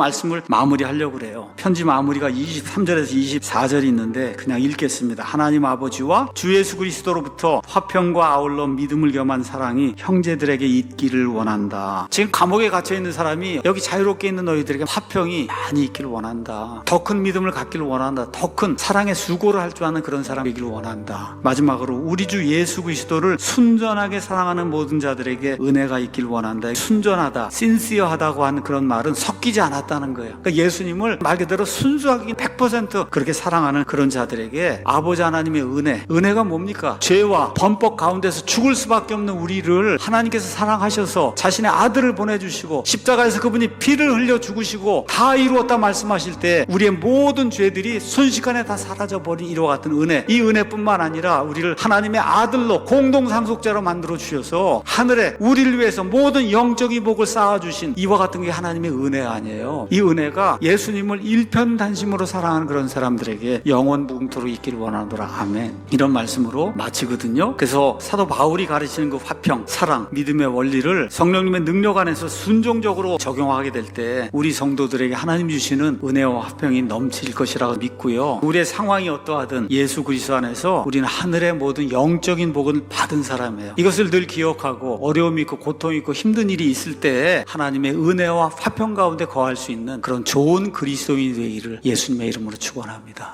말씀을 마무리하려고 그래요. 편지 마무리가 23절에서 24절이 있는데 그냥 읽겠습니다. 하나님 아버지와 주 예수 그리스도로부터 화평과 아울러 믿음을 겸한 사랑이 형제들에게 있기를 원한다. 지금 감옥에 갇혀 있는 사람이 여기 자유롭게 있는 너희들에게 화평이 많이 있기를 원한다. 더 큰 믿음을 갖기를 원한다. 더 큰 사랑의 수고를 할 줄 아는 그런 사람이기를 원한다. 마지막으로 우리 주 예수 그리스도를 순전하게 사랑하는 모든 자들에게 은혜가 있기를 원한다. 순전하다, 신시어하다고 하는 그런 말은 섞이지 않았다 는 거예요. 그러니까 예수님을 말 그대로 순수하게 100% 그렇게 사랑하는 그런 자들에게 아버지 하나님의 은혜, 은혜가 뭡니까? 죄와 범법 가운데서 죽을 수밖에 없는 우리를 하나님께서 사랑하셔서 자신의 아들을 보내주시고 십자가에서 그분이 피를 흘려 죽으시고 다 이루었다 말씀하실 때 우리의 모든 죄들이 순식간에 다 사라져버린 이와 같은 은혜 이 은혜뿐만 아니라 우리를 하나님의 아들로 공동상속자로 만들어 주셔서 하늘에 우리를 위해서 모든 영적인 복을 쌓아주신 이와 같은 게 하나님의 은혜 아니에요 이 은혜가 예수님을 일편단심으로 사랑하는 그런 사람들에게 영원 무궁토로 있기를 원하노라. 아멘. 이런 말씀으로 마치거든요. 그래서 사도 바울이 가르치는 그 화평 사랑 믿음의 원리를 성령님의 능력 안에서 순종적으로 적용하게 될 때 우리 성도들에게 하나님 주시는 은혜와 화평이 넘칠 것이라고 믿고요. 우리의 상황이 어떠하든 예수 그리스도 안에서 우리는 하늘의 모든 영적인 복을 받은 사람이에요. 이것을 늘 기억하고 어려움이 있고 고통이 있고 힘든 일이 있을 때 하나님의 은혜와 화평 가운데 거할 수 있는 그런 좋은 그리스도인이 되기를 예수님의 이름으로 축원합니다